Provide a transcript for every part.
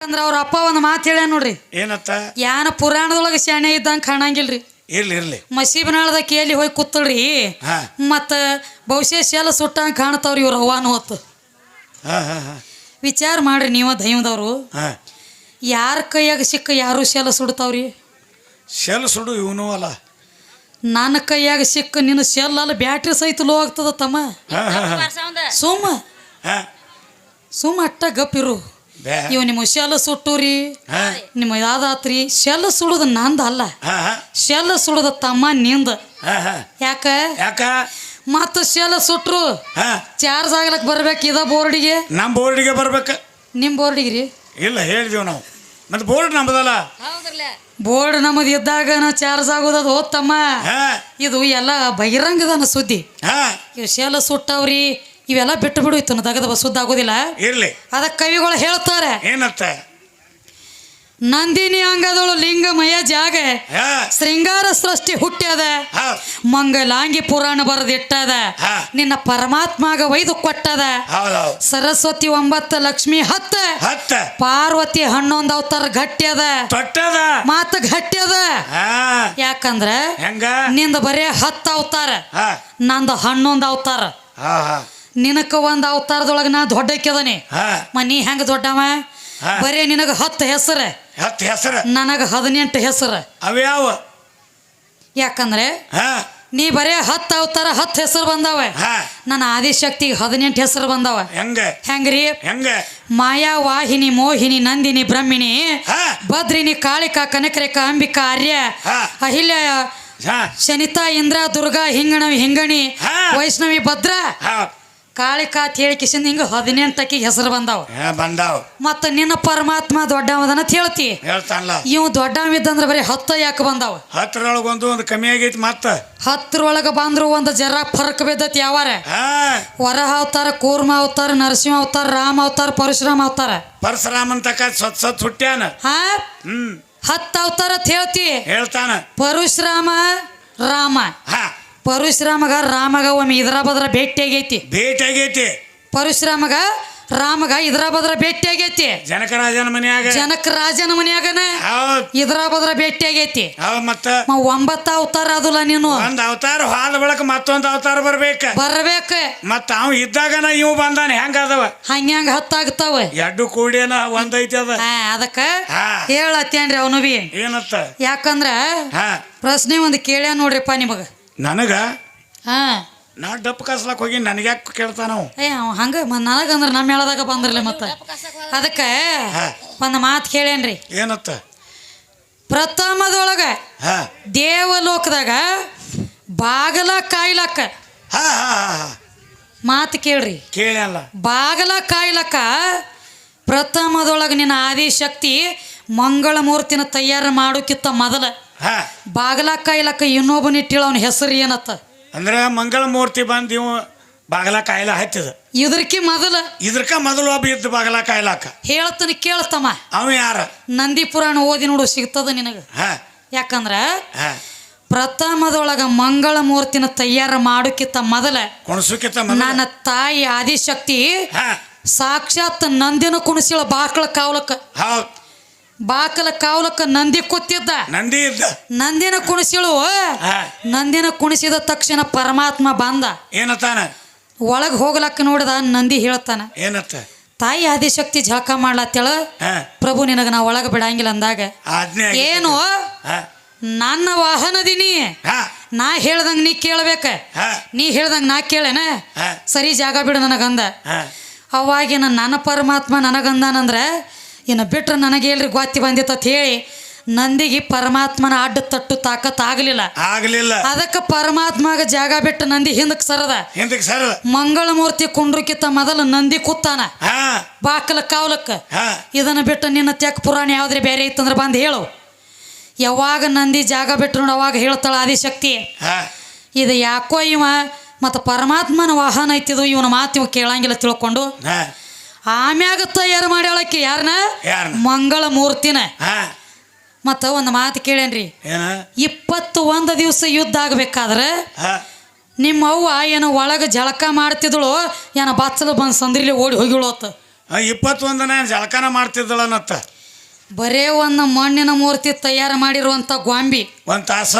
ಅಂದ್ರ ಅವ್ರ ಅಪ್ಪ ಒಂದು ಮಾತು ಹೇಳ ನೋಡ್ರಿ. ಏನತ್ತ? ಯಾನ ಪುರಾಣದೊಳಗೆ ಶಾಣೆ ಇದ್ದಂಗೆ ಕಾಣಂಗಿಲ್ರಿ. ಇರ್ಲಿ ಇರ್ಲಿ. ಮಸೀಬನಾಳದ ಕೇಳಿ ಹೋಗಿ ಕೂತಳ್ರಿ ಮತ್ತ ಬಹುಶಃ ಶೆಲ ಸುಟ್ಟಂಗೆ ಕಾಣ್ತಾವ್ರಿ ಇವ್ರ ಅವ್ವಾನು ಹೊತ್ತು. ವಿಚಾರ ಮಾಡ್ರಿ ನೀವ ದೈವದವ್ರು. ಯಾರ ಕೈಯಾಗ ಸಿಕ್ಕ ಯಾರು ಶೆಲ ಸುಡ್ತಾವ್ರಿ? ಶೆಲ್ ಸುಡು ಇವನು ಅಲ್ಲ. ನನ್ನ ಕೈಯಾಗ ಸಿಕ್ಕ ನಿನ್ನ ಶೆಲ್ ಅಲ್ಲ ಬ್ಯಾಟ್ರಿ ಸಹಿತ ಲೋ ಆಗ್ತದ ತಮ್ಮ. ಸುಮ್ಮ. ಹಾ. ಸುಮ್ಮ ಅಟ್ಟ ಗಪ್ಪಿರು. ಇವ್ ನಿಮ್ಮ ಶೆಲ್ ಸುಟ್ಟು ರೀ ನಿಮ್ಮ ಯಾವ್ದಾತ್ರಿ ಶೆಲ್ ಸುಡುದ ನಂದ ಅಲ್ಲ. ಹಾ ಹಾ. ಶೆಲ್ ಸುಡುದ ತಮ್ಮ ನಿಂದ. ಹಾ ಹಾ. ಯಾಕ? ಯಾಕ? ಮತ್ತ ಶೆಲ್ ಸುಟ್ರು ಹಾ. ಚಾರ್ಜ್ ಆಗ್ಲಕ್ ಬರ್ಬೇಕು ಇದ ಬೋರ್ಡಿಗೆ? ನಮ್ಮ ಬೋರ್ಡಿಗೆ ಬರ್ಬೇಕು. ನಿಮ್ಮ ಬೋರ್ಡಿಗೆ ರೀ. ಇಲ್ಲ ಹೇಳಿದೀವಿ ನಾವು. ಮತ್ತೆ ಬೋರ್ಡ್ ನಮ್ದಲ್ಲ. ಬೋರ್ಡ್ ನಮ್ಮದು ಇದ್ದಾಗ ನಾ ಚಾರ್ಜ್ ಆಗೋದದು ಹೋತಮ್ಮ ಹಾ. ಇದು ಎಲ್ಲ ಬಹಿರಂಗದನ ಸುದ್ದಿ. ಹಾ. ಇವು ಶೆಲ್ ಸುಟ್ಟವ್ರಿ ಇವೆಲ್ಲ ಬಿಟ್ಟು ಬಿಡು ಇತ್ತು ದಗದ ಸುದ್ದ ಆಗೋದಿಲ್ಲ. ಇರ್ಲಿ. ಅದಕ್ಕೆ ಕವಿಗಳು ಹೇಳ್ತಾರೆ ಏನತ್ತ ನಂದಿನಿ ಅಂಗದಳು ಲಿಂಗಮಯ ಜಾಗ ಶೃಂಗಾರ ಸೃಷ್ಟಿ ಹುಟ್ಟ್ಯದ ಮಂಗಲಾಂಗಿ ಪುರಾಣ ಬರೆದಿಟ್ಟದ. ನಿನ್ನ ಪರಮಾತ್ಮಾಗ ವೈದು ಕೊಟ್ಟದ. ಸರಸ್ವತಿ ಒಂಬತ್ತ ಲಕ್ಷ್ಮಿ ಹತ್ತ. ಪಾರ್ವತಿ ಹನ್ನೊಂದು ಅವತಾರ ಗಟ್ಟ್ಯದ. ಮಾತ ಗಟ್ಟ್ಯದ. ಯಾಕಂದ್ರ ನಿಂದ ಬರೇ ಹತ್ತ ಅವತಾರ. ನಂದು ಹನ್ನೊಂದು ಅವತಾರ. ನಿನಕ ಒಂದು ಅವತಾರದೊಳಗೆ ನಾ ದೊಡ್ಡಕ್ಯದನಿ ಹಾ. ಮನಿ ಹೆಂಗ ದೊಡ್ಡವ. ಬರೇ ನಿನಗ ಹತ್ತು ಹೆಸರ. ಹತ್ತು ಹೆಸರ. ನನಗ ಹದಿನೆಂಟು ಹೆಸರ. ಅವ್ಯಾವ? ಯಾಕಂದ್ರೆ ನೀ ಬರೇ ಹತ್ತು ಅವತಾರ ಹತ್ತು ಹೆಸರು ಬಂದಾವ. ನನ್ನ ಆದಿಶಕ್ತಿಗೆ ಹದಿನೆಂಟು ಹೆಸರು ಬಂದಾವ. ಹೆಂಗ? ಹೆಂಗ್ರಿ? ಹೆಂಗ? ಮಾಯಾ ವಾಹಿನಿ ಮೋಹಿನಿ ನಂದಿನಿ ಬ್ರಹ್ಮಿಣಿ ಭದ್ರಿನಿ ಕಾಳಿಕಾ ಕನಕರೇಖಾ ಅಂಬಿಕಾ ಆರ್ಯ. ಅಹಿಲ್ಯ ಶನಿತಾ ಇಂದ್ರ ದುರ್ಗಾ ಹಿಂಗಣವಿ ಹಿಂಗಣಿ. ವೈಷ್ಣವಿ ಭದ್ರ ಕಾಳಿಕಾ ಹೇಳಿ ಕಿಶನ್ ಹಿಂಗ ಹದಿನೆಂಟಕ್ಕೆ ಹೆಸರು ಬಂದಾವ. ಬಂದಾವ. ಮತ್ತ ನಿನ್ನ ಪರಮಾತ್ಮ ದೊಡ್ಡವದನ್ನ ಹೇಳ್ತಿ ಹೇಳ್ತಾನಲ್ಲ. ದೊಡ್ಡವ ಇದ್ದಂದ್ರೆ ಬರೀ ಹತ್ತು ಯಾಕೆ ಬಂದಾವ? ಹತ್ತರೊಳಗೊಂದು ಒಂದು ಕಮ್ಮಿ ಆಗೈತಿ ಮತ್ತ. ಹತ್ತರೊಳಗ ಬಂದ್ರು ಒಂದು ಜರ ಫರಕ್ ಬಿದ್ದತಿ ಯಾವಾರ. ವರ ವರಹ ಅವತಾರ ಕೂರ್ಮ ಅವತಾರ ನರಸಿಂಹ ಅವತಾರ ರಾಮ ಅವತಾರ ಪರಶುರಾಮ ಅವತಾರ ಪರಶುರಾಮನ್ ತಕ ಸತ್ ಸತ್ ಹುಟ್ಟ್ಯಾನ. ಹಾ? ಹ್ಮ್. ಹತ್ತ ಅವತಾರ ಹೇಳ್ತಿ. ಹೇಳ್ತಾನ. ಪರಶುರಾಮ ರಾಮ. ಹಾ. ಪರಶುರಾಮಗ ರಾಮಗ ಒಮ್ಮೆ ಇದ್ರ ಬದ್ರ ಭೇಟಿ ಆಗೈತಿ ಭೇಟಿ ಆಗೈತಿ ಪರಶುರಾಮಗ ರಾಮಗ ಇದ್ರ ಬದ್ರ ಭೇಟಿ ಆಗೈತಿ ಜನಕ ರಾಜನ ಮನ್ಯಾಗ. ಜನಕ ರಾಜನ ಮನ್ಯಾಗನ ಇದ್ರಾಬದ್ರ ಇದ್ರ ಬದ್ರ ಭೇಟಿ ಆಗೈತಿ ಮತ್ತ ಒಂಬತ್ತ ಅವತಾರ ಅದಲ್ಲ ನೀನು. ಒಂದ್ ಅವತಾರ ಹಾಲ್ ಬಳಕ ಮತ್ತೊಂದ್ ಅವತಾರ ಬರ್ಬೇಕ. ಬರ್ಬೇಕ. ಮತ್ತ ಅವ್ ಇದ್ದಾಗನ ಇವ್ ಬಂದಾನ ಹೆಂಗ ಅದವ ಹಂಗ ಹತ್ತಾಗ್ತಾವ? ಎರಡು ಕೂಡಿಯನ ಒಂದೈತಿ ಅದ. ಅದಕ್ಕ. ಹೇಳತ್ತೇನ್ರಿ ಅವನು ಬಿ. ಏನತ್ತ? ಯಾಕಂದ್ರ ಹಾ. ಪ್ರಶ್ನೆ ಒಂದ್ ಕೇಳ್ಯ ನೋಡ್ರಿಪ್ಪ ನಿಮಗ. ನನಗ? ಹಾ. ನಾ ಡಪ್ ಕಸ್ಲಕ್ ಹೋಗಿ ನನಗ್ಯಾಕೆ ಕೇಳ್ತಾನ ಅವ ಏ ಅವ ಹಂಗ ಮ- ನನಗಂದ್ರ ನಮ್ಮ ಹೇಳದಾಗ ಬಂದ್ರಲ್ಲ ಮತ್ತ? ಅದಕ್ಕ ಹಾ. ಒಂದು ಮಾತು ಕೇಳೇನ್ರಿ. ಏನತ್ತ? ಪ್ರಥಮದೊಳಗ ಹಾ. ದೇವಲೋಕದಾಗ ಬಾಗಲ ಕಾಯ್ಲಕ್ಕ ಹಾ ಹಾ ಹಾ ಹಾ. ಮಾತು ಕೇಳ್ರಿ. ಕೇಳ್ಯಲ್ಲ ಬಾಗಲ ಕಾಯ್ಲಕ್ಕ ಪ್ರಥಮದೊಳಗ ನಿನ್ನ ಆದಿಶಕ್ತಿ ಮಂಗಳ ಮೂರ್ತಿನ ತಯಾರು ಮಾಡೋಕ್ಕಿಂತ ಮೊದಲ. ಬಾಗಲ ಕಾಯ್ಲಕ್ಕ ಇನ್ನೊಬ್ಬನಿಟ್ಟಿಳ ಅವನ ಹೆಸರು ಏನತ್ತ? ಅಂದ್ರ ಮಂಗಳ ಮೂರ್ತಿ ಬಂದ್ ಇವ್ ಬಾಗಲ ಕಾಯಿಲ ಹತ್ತಿದ ಇದಕ್ಕೆ ಮೊದಲ. ಇದ್ರಕ ಮೊದಲು ಒಬ್ಬ ಇದ್ದ ಬಾಗಲ ಕಾಯ್ಲಾಕ ಹೇಳ್ತಾನೆ ಕೇಳ್ತಮ್ಮ ಅವ ಯಾರ? ನಂದಿ ಪುರಾಣ ಓದಿ ನೋಡು ಸಿಗ್ತದ ನಿನಗ? ಹಾ. ಯಾಕಂದ್ರ ಹಾ. ಪ್ರಥಮದೊಳಗ ಮಂಗಳ ಮೂರ್ತಿನ ತಯಾರು ಮಾಡುಕಿತ್ತ ಮೊದಲ ನನ್ನ ತಾಯಿ ಆದಿಶಕ್ತಿ ಹಾ. ಸಾಕ್ಷಾತ್ ನಂದಿನ ಕುಣಸಿಳ ಬಾಕಳ ಕಾವಲಕ್ಕ. ಬಾಕಲ ಕಾವಲಕ್ಕ ನಂದಿ ಕೂತಿದ್ದ. ನಂದಿ ಇದ್ದ. ನಂದಿನ ಕುಣಿಸಿಳು. ನಂದಿನ ಕುಣಿಸಿದ ತಕ್ಷಣ ಪರಮಾತ್ಮ ಬಂದ. ಏನತಾನ ಒಳಗ್ ಹೋಗ್ಲಕ್ಕ ನೋಡಿದ ನಂದಿ ಹೇಳ್ತಾನ ಏನತ್ತ? ತಾಯಿ ಆದಿಶಕ್ತಿ ಜಳಕ ಮಾಡ್ಲತ್ತೇಳ. ಪ್ರಭು ನಿನಗ ನಾ ಒಳಗ ಬಿಡಂಗಿಲ್ಲ ಅಂದಾಗ. ಏನು? ನನ್ನ ವಾಹನದಿನಿ ನಾ. ಹೇಳ್ದಂಗ ನೀ ಕೇಳ್ಬೇಕ. ನೀ ಹೇಳ್ದಂಗ ನಾ ಕೇಳೇನ? ಸರಿ ಜಾಗ ಬಿಡು ನನಗಂದ. ಅವಾಗಿನ ನನ್ನ ಪರಮಾತ್ಮ ನನಗಂದಾನಂದ್ರ ಇನ್ನು ಬಿಟ್ರೆ ನನಗೆ ಎಲ್ರಿ ಗೊತ್ತಿ ಬಂದಿತ್ತ ಅಂತ ಹೇಳಿ ನಂದಿಗೆ ಪರಮಾತ್ಮನ ಅಡ್ಡ ತಟ್ಟು ತಾಕತ್ ಆಗಲಿಲ್ಲ. ಆಗ್ಲಿಲ್ಲ. ಅದಕ್ಕೆ ಪರಮಾತ್ಮಗ ಜಾಗ ಬಿಟ್ಟು ನಂದಿ ಹಿಂದಕ್ಕೆ ಸರದ. ಹಿಂದಕ್ಕೆ ಸರದ. ಮಂಗಳ ಮೂರ್ತಿ ಕುಂಡ್ರಕ್ಕಿಂತ ಮೊದಲು ನಂದಿ ಕೂತಾನ. ಬಾಕಲ ಕಾವಲಕ್ಕ. ಇದನ್ನ ಬಿಟ್ಟು ನಿನ್ನ ತೆಕ್ ಪುರಾಣ ಯಾವ್ದ್ರೆ ಬೇರೆ ಇತ್ತಂದ್ರೆ ಬಂದು ಹೇಳು. ಯಾವಾಗ ನಂದಿ ಜಾಗ ಬಿಟ್ಟು ನೋಡು ಅವಾಗ ಹೇಳ್ತಾಳ ಆದಿಶಕ್ತಿ. ಇದು ಯಾಕೋ ಇವ ಮತ್ತು ಪರಮಾತ್ಮನ ವಾಹನ ಐತಿದು ಇವನ ಮಾತು ಇವ ಕೇಳಂಗಿಲ್ಲ ತಿಳ್ಕೊಂಡು. ಆಮ್ಯಾಗ ತಯಾರು ಮಾಡ್ಯಾಳಕ್ಕೆ ಯಾರನ್ನ ಯಾರನ್ನ? ಮಂಗಳ ಮೂರ್ತಿನ ಮತ್ತ ಒಂದು ಮಾತು ಕೇಳೇನ್ರಿ. ಇಪ್ಪತ್ತು ಒಂದು ದಿವಸ ಯುದ್ಧ ಆಗ್ಬೇಕಾದ್ರೆ ನಿಮ್ಮ ಅವ್ವ ಏನೋ ಒಳಗೆ ಜಳಕ ಮಾಡ್ತಿದ್ಳು ಏನ ಬಚ್ಚಲು ಬಂದು ಸಂದ್ರಿಲಿ ಓಡಿ ಹೋಗಿಳೋತ್. ಇಪ್ಪತ್ತೊಂದನೇ ಜಳಕನ ಮಾಡ್ತಿದ್ದಳನತ್ತ. ಬರೇ ಒಂದು ಮಣ್ಣಿನ ಮೂರ್ತಿ ತಯಾರು ಮಾಡಿರುವಂಥ ಗೊಂಬಿ. ಒಂದು ತಾಸ.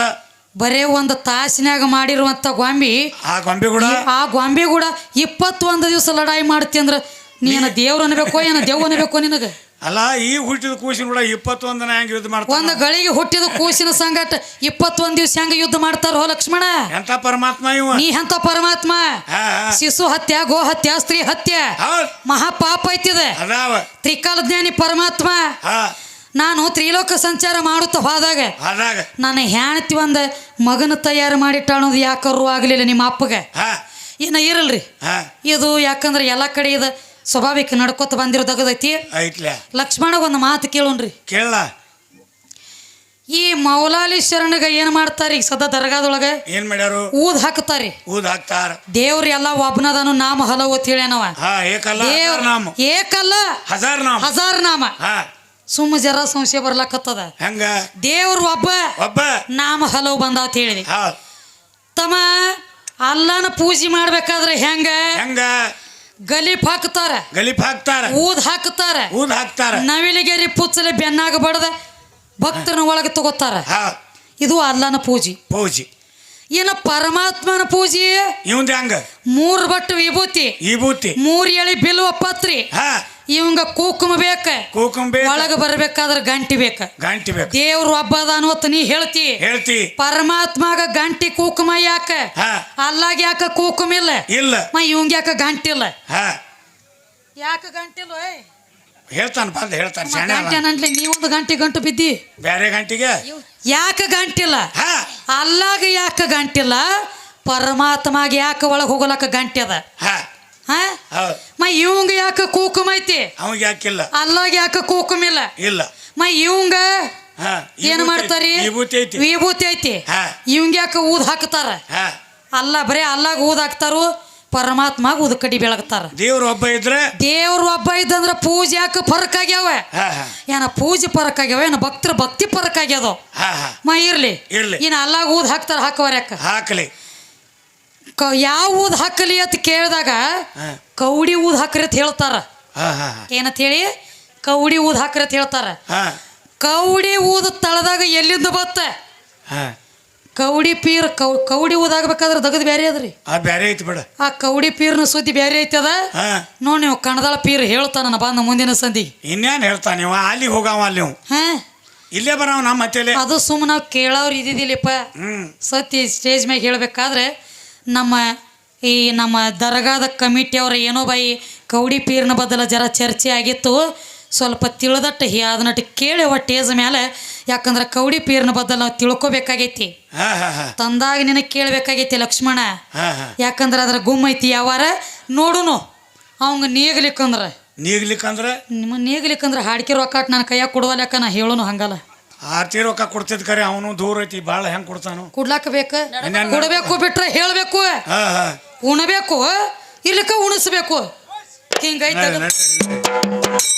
ಬರೇ ಒಂದು ತಾಸಿನಾಗ ಮಾಡಿರುವಂಥ ಗೊಂಬಿ. ಆ ಗೊಂಬೆ ಕೂಡ ಆ ಗೊಂಬೆ ಕೂಡ ಇಪ್ಪತ್ತೊಂದು ದಿವಸ ಲಡಾಯಿ ಮಾಡ್ತಿ ಅಂದ್ರೆ ನೀನು ದೇವ್ರ ಅನ್ಬೇಕೋ ಏನ ದೇವ್ ಅನ್ಬೇಕೋ ನಿನಗೆ? ಅಲ್ಲ ಈ ಹುಟ್ಟಿದ ಕೂಸಿನ ಕೂಡ ಇಪ್ಪತ್ತೊಂದನೇ ಹೆಂಗ್ ಯುದ್ಧ ಒಂದು ಒಂದ ಗಳಿಗೆ ಹುಟ್ಟಿದ ಕೂಸಿನ ಸಂಗಟ ಇಪ್ಪತ್ತೊಂದು ದಿವ್ಸ ಹೆಂಗ ಯುದ್ಧ ಮಾಡ್ತಾರೋ ಹೋ ಲಕ್ಷ್ಮಣ? ಎಂತ ಪರಮಾತ್ಮ ಇವ? ನೀ ಎಂತ ಪರಮಾತ್ಮ? ಹಾ ಹಾ. ಶಿಶು ಹತ್ಯ ಗೋ ಹತ್ಯ ಸ್ತ್ರೀ ಹತ್ಯ. ಮಹಾ ಪಾಪ ಐತಿದೆ. ಅದಾವ. ತ್ರಿಕಾಲ ಜ್ಞಾನಿ ಪರಮಾತ್ಮ. ಹಾ. ನಾನು ತ್ರಿಲೋಕ ಸಂಚಾರ ಮಾಡುತ್ತಾ ಹೋದಾಗ ಅದಾಗ ನಾನು ಹೆಣ್ತಿ ಒಂದು ಮಗನ ತಯಾರು ಮಾಡಿಟ್ಟ ಅನ್ನೋದು ಯಾಕರು ಆಗಲಿಲ್ಲ ನಿಮ್ಮ ಅಪ್ಪಗೆ. ಹಾ. ಇನ್ನು ಇರಲ್ರಿ. ಹಾ. ಇದು ಯಾಕಂದ್ರೆ ಎಲ್ಲ ಕಡೆ ಇದು ಸ್ವಾಭಾವಿಕ ನಡ್ಕೋತ ಬಂದಿರೋದಾಗದೈತಿ? ಐತ್ಲೆ. ಲಕ್ಷ್ಮಣ ಒಂದು ಮಾತು ಕೇಳೋಣ್ರಿ. ಕೇಳ ಈ ಮೌಲಾಲಿ ಶರಣಗ ಏನು ಮಾಡ್ತಾರೆ ಈಗ ಸದಾ ದರ್ಗಾದೊಳಗ? ಏನ್ ಮಾಡ್ಯಾರು? ಊದ್ ಹಾಕ್ತಾರೆ ಊದ್ ಹಾಕ್ತಾರ. ದೇವ್ರ ಎಲ್ಲ ಒಬ್ಬನದನು ನಾಮ ಹಲವು ಹಜಾರ್ ನಾಮ. ಏಕಲ್ಲ ಹಜಾರ್ ನಾಮ. ಹಜಾರ್ ನಾಮ. ಹಾ. ಸುಮ್ಮ ಜರ ಸಂಶಯ ಬರ್ಲಾಕತ್ತದ. ಹೆಂಗ? ದೇವ್ರ ಒಬ್ಬ ಒಬ್ಬ. ನಾಮ ಹಲವು ಬಂದಾವ ಹೇಳಿದೆ. ತಮ್ಮ ಅಲ್ಲನ ಪೂಜೆ ಮಾಡ್ಬೇಕಾದ್ರೆ ಹೆಂಗ? ಹೆಂಗ? ಗಲೀಫ್ ಹಾಕ್ತಾರ ಗಲೀಫ್ ಹಾಕ್ತಾರ. ಊದ್ ಹಾಕ್ತಾರ ಊದ್ ಹಾಕ್ತಾರ. ನವಿಲಿಗೇರಿ ಪುಚ್ಚಲೆ ಬೆನ್ನಾಗ ಬಡದ ಭಕ್ತರನ್ನ ಒಳಗೆ ತಗೋತಾರ. ಹಾ. ಇದು ಅಲ್ಲನ ಪೂಜಿ. ಪೂಜಿ. ಏನ ಪರಮಾತ್ಮನ ಪೂಜಿ ಇವಂದ ಹೆಂಗ? ಮೂರು ಬಟ್ಟು ವಿಭೂತಿ. ವಿಭೂತಿ. ಮೂರು ಎಳಿ ಬಿಲ್ವ ಪತ್ರಿ. ಹಾ. ಇವಂಗ ಕೂಕುಮ ಬೇಕ. ಕೂಕುಂ ಬೇಕು. ಒಳಗೆ ಬರ್ಬೇಕಾದ್ರೆ ಗಂಟಿ ಬೇಕ. ಗಂಟಿ ಬೇಕು. ದೇವ್ರ ಹಬ್ಬದ ಅನ್ನೋತ್ ನೀ ಹೇಳ್ತಿ. ಹೇಳ್ತಿ. ಪರಮಾತ್ಮಗ ಗಂಟಿ ಕೂಕುಮ ಯಾಕ? ಹಾ. ಅಲ್ಲಾಗ ಯಾಕ ಕೂಕುಮ ಇಲ್ಲ? ಇಲ್ಲ. ಮ ಇವಂಗ ಯಾಕ ಗಂಟಿಲ್ಲ ಹಾ. ಯಾಕ ಗಂಟಿಲ್ಲ ಹೇಳ್ತಾನ ಬಂದ ಹೇಳ್ತಾನೆ ಶಾಣೆ ಗಂಟೆ ಅನ್ನಲಿ ನೀವೊಂದು ಗಂಟೆ ಗಂಟು ಬಿದ್ದಿ. ಬೇರೆ ಗಂಟಿಗೆ? ಯಾಕ ಗಂಟಿಲ್ಲ ಹಾ. ಅಲ್ಲಾಗ ಯಾಕ ಗಂಟಿಲ್ಲ ಪರಮಾತ್ಮಾಗ ಯಾಕ ಒಳಗೆ ಹೋಗಲಕ್ಕ ಗಂಟಿ ಅದ? ಹಾ. ಹಾ? ಹೌದ್. ಮ ಇವಂಗ ಯಾಕ ಕುಕುಮ ಐತಿ? ಅವಾಗ ಯಾಕಿಲ್ಲ? ಅಲ್ಲಾಗ ಯಾಕ ಕುಕುಮ ಇಲ್ಲ? ಇಲ್ಲ. ಮ ಇವಂಗ ಏನ್ ಮಾಡ್ತಾರಿ? ವಿಭೂತಿ ಐತಿ. ವಿಭೂತಿ ಐತಿ. ಹಾ. ಇವಂಗ ಯಾಕ ಊದ್ ಹಾಕ್ತಾರ? ಅಲ್ಲ ಬರೇ ಅಲ್ಲಾಗ ಊದ್ ಹಾಕ್ತಾರು ಪರಮಾತ್ಮ ಊದ್ ಕಡಿ ಬೆಳಗ್ತಾರ. ದೇವ್ರ ಒಬ್ಬ ಇದ್ರೆ? ದೇವ್ರ ಒಬ್ಬ ಇದ್ದಂದ್ರ ಪೂಜೆ ಯಾಕೆ ಫರಕ್ ಆಗ್ಯಾವ? ಏನ ಪೂಜೆ ಫರಕ್ ಆಗ್ಯಾವ? ಏನ ಭಕ್ತರ ಭಕ್ತಿ ಫರಕ್ ಆಗ್ಯದೋ? ಮಾ ಇರ್ಲಿ. ಇರ್ಲಿ. ಇನ್ನು ಅಲ್ಲಾಗ ಊದ್ ಹಾಕ್ತಾರ ಹಾಕುವರ್ ಯಾಕ? ಹಾಕ್ಲಿ. ಕ- ಯಾವ ಊದ್ ಹಾಕಲಿ ಅಂತ ಕೇಳಿದಾಗ ಕೌಡಿ ಊದ್ ಹಾಕ್ರಿ ಅಂತ ಹೇಳ್ತಾರ. ಏನಂತ ಹೇಳಿ ಕೌಡಿ ಊದ್ ಹಾಕ್ರಿ ಅಂತ ಹೇಳ್ತಾರ. ಹಾ. ಕೌಡಿ ಊದ್ ತಳದಾಗ ಎಲ್ಲಿಂದ ಬತ್ತ? ಹಾ. ಕೌಡಿ ಪೀರ್ ಕೌ ಕೌಡಿ ಊದಾಗಬೇಕಾದ್ರೆ ದಗದ್ ಬೇರೆ ಅದ್ರಿ. ಆ ಬ್ಯಾರೆ ಐತಿ ಬೇಡ. ಆ ಕೌಡಿ ಪೀರ್ನ ಸುದ್ದಿ ಬೇರೆ ಐತಿ ಅದ. ನೋಡಿ ನೀವು ಕಣದಾಳ ಪೀರ್ ಹೇಳ್ತಾನ ಬಂದ ಮುಂದಿನ ಸಂದಿ ಇನ್ನೇನ್ ಹೇಳ್ತಾನ ನೀವು? ಅಲ್ಲಿಗೆ ಹೋಗಾವ ಅಲ್ಲಿ ನೀವು. ಹಾ. ಇಲ್ಲೇ ಬರಾವ ನಮ್ಮ ಅದು ಸುಮ್ಮನೆ ನಾವು ಕೇಳೋರು ಇದ್ದಿದ್ದಿಲ್ಲಪ್ಪ. ಸತ್ಯ ಸತಿ ಸ್ಟೇಜ್ ಮ್ಯಾಗ ಹೇಳ್ಬೇಕಾದ್ರೆ ನಮ್ಮ ಈ ನಮ್ಮ ದರ್ಗಾದ ಕಮಿಟಿಯವ್ರ ಏನೋ ಬಾಯಿ ಕೌಡಿ ಪೀರ್ನ ಬದಲು ಜರ ಚರ್ಚೆ ಆಗಿತ್ತು. ಸ್ವಲ್ಪ ತಿಳಿದಟ್ಟು ಹಿ ಅದನ್ನಟ್ಟು ಕೇಳಿ ಒಟ್ಟೇಜ್ ಟೇಜ್ ಮೇಲೆ ಯಾಕಂದ್ರೆ ಕೌಡಿ ಪೀರ್ನ ಬದಲು ನಾವು ತಿಳ್ಕೊಬೇಕಾಗೈತಿ. ತಂದಾಗ ನಿನಗೆ ಕೇಳಬೇಕಾಗೈತಿ ಲಕ್ಷ್ಮಣ. ಯಾಕಂದ್ರೆ ಅದ್ರ ಗುಮ್ಮ ಐತಿ ಯಾವಾರ? ನೋಡುನು. ಅವಂಗ ನೀಗ್ಲಿಕ್ಕಂದ್ರೆ. ನೀಗ್ಲಿಕ್ಕಂದ್ರೆ? ನಿಮ್ಮ ನೀಗ್ಲಿಕ್ಕಂದ್ರೆ ಹಾಡ್ಕಿ ರೊಕ್ಕಾಟ್ ನನ್ನ ಕೈಯಾಗ ಲೆಕ್ಕ ನಾ ಹೇಳೋನು ಹಂಗಲ್ಲ. ಆರ್ತಿ ರೊಕ್ಕ ಕೊಡ್ತಿದ್ ಕರೆ ಅವನು ದೂರ ಐತಿ ಭಾಳ ಹೆಂಗ್ ಕೊಡ್ತಾನು. ಕೊಡ್ಲಾಕ ಬೇಕ ಕೊಡಬೇಕು ಬಿಟ್ರೆ ಹೇಳಬೇಕು. ಹಾ ಹಾ. ಉಣಬೇಕು ಇಲ್ಲಕ ಉಣಿಸ್ಬೇಕು. ಹಿಂಗೈತೆ ನಡಿ, ನಡಿ, ನಡಿ.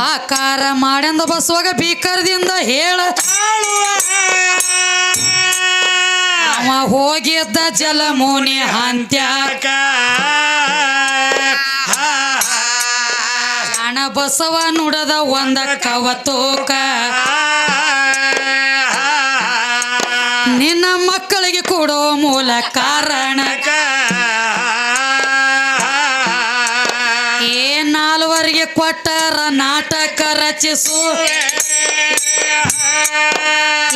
ಆಕಾರ ಮಾಡ್ಯಂದ ಬಸ್ವಾಗ ಬೀಕರ್ದಿಂದ ಹೇಳ ಅವ ಹೋಗಿದ್ದ ಜಲಮೂನಿ ಹಂತ್ಯಾಕ ಬಸವ ನುಡದ ಒಂದ ಕವತೋಕ. ನಿನ್ನ ಮಕ್ಕಳಿಗೆ ಕೊಡೋ ಮೂಲ ಕಾರಣಕ ಏ ನಾಲ್ವರಿಗೆ ಕೊಟ್ಟರ ನಾಟಕ ರಚಿಸು.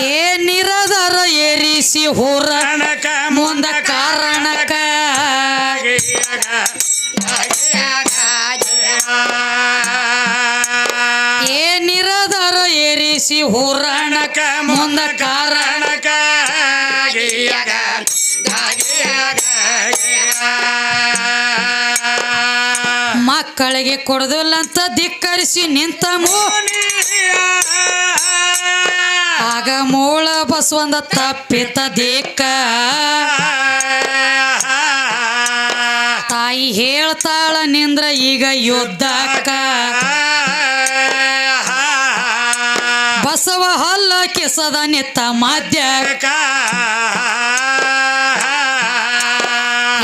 ಏ ನಿರದರ ಏರಿಸಿ ಹೊರ. ಮುಂದ ಕಾರಣಕ. ಏರಿಸಿ ಹುರಣಕ ಮುಂದ ಕಾರಣಕ ಮಕ್ಕಳಿಗೆ ಕೊಡದಿಲ್ಲ ಅಂತ ಧಿಕ್ಕರಿಸಿ ನಿಂತ ಆಗ ಮೂಳ ಬಸವಂದ ತಪ್ಪಿತ ದೇಕ ತಾಯಿ ಹೇಳ್ತಾಳ ನಿಂದ್ರ ಈಗ ಯುದ್ಧಕ್ಕ. ಸದ ನೆತ್ತ ಮಾಧ್ಯ